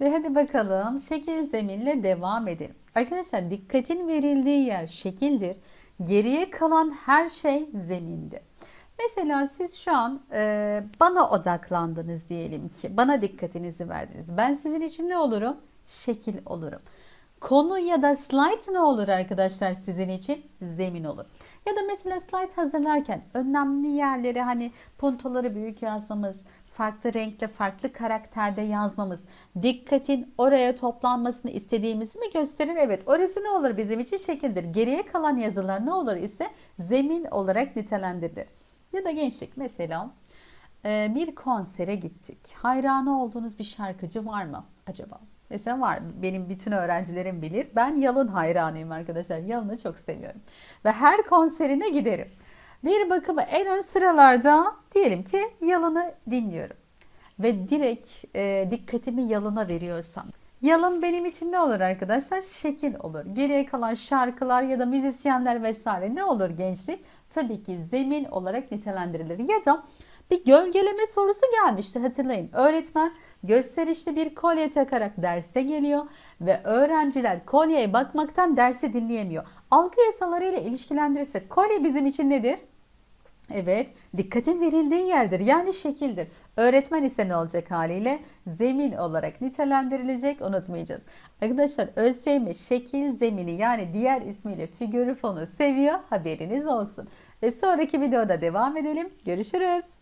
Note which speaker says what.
Speaker 1: Ve hadi bakalım şekil zeminle devam edelim. Arkadaşlar dikkatin verildiği yer şekildir. Geriye kalan her şey zemindir. Mesela siz şu an e, bana odaklandınız diyelim ki. Bana dikkatinizi verdiniz. Ben sizin için ne olurum? Şekil olurum. Konu ya da slide ne olur arkadaşlar sizin için? Zemin olur. Ya da mesela slide hazırlarken önemli yerleri hani puntoları büyük yazmamız, farklı renkle, farklı karakterde yazmamız, dikkatin oraya toplanmasını istediğimizi mi gösterir? Evet, orası ne olur bizim için şekildir. Geriye kalan yazılar ne olur ise zemin olarak nitelendirilir. Ya da gençlik mesela bir konsere gittik. Hayranı olduğunuz bir şarkıcı var mı acaba? Mesela var. Benim bütün öğrencilerim bilir. Ben Yalın hayranıyım arkadaşlar. Yalın'ı çok seviyorum. Ve her konserine giderim. Bir bakıma en ön sıralarda diyelim ki Yalın'ı dinliyorum. Ve direkt e, dikkatimi Yalın'a veriyorsam. Yalın benim için ne olur arkadaşlar? Şekil olur. Geriye kalan şarkılar ya da müzisyenler vesaire ne olur gençlik? Tabii ki zemin olarak nitelendirilir. Ya da bir gölgeleme sorusu gelmişti hatırlayın. Öğretmen gösterişli bir kolye takarak derse geliyor ve öğrenciler kolyeye bakmaktan dersi dinleyemiyor. Algı yasalarıyla ilişkilendirirsek kolye bizim için nedir? Evet, dikkatin verildiği yerdir. Yani şekildir. Öğretmen ise ne olacak haliyle? Zemin olarak nitelendirilecek. Unutmayacağız. Arkadaşlar ÖSYM şekil zemini yani diğer ismiyle figürü fonu seviyor. Haberiniz olsun. Ve sonraki videoda devam edelim. Görüşürüz.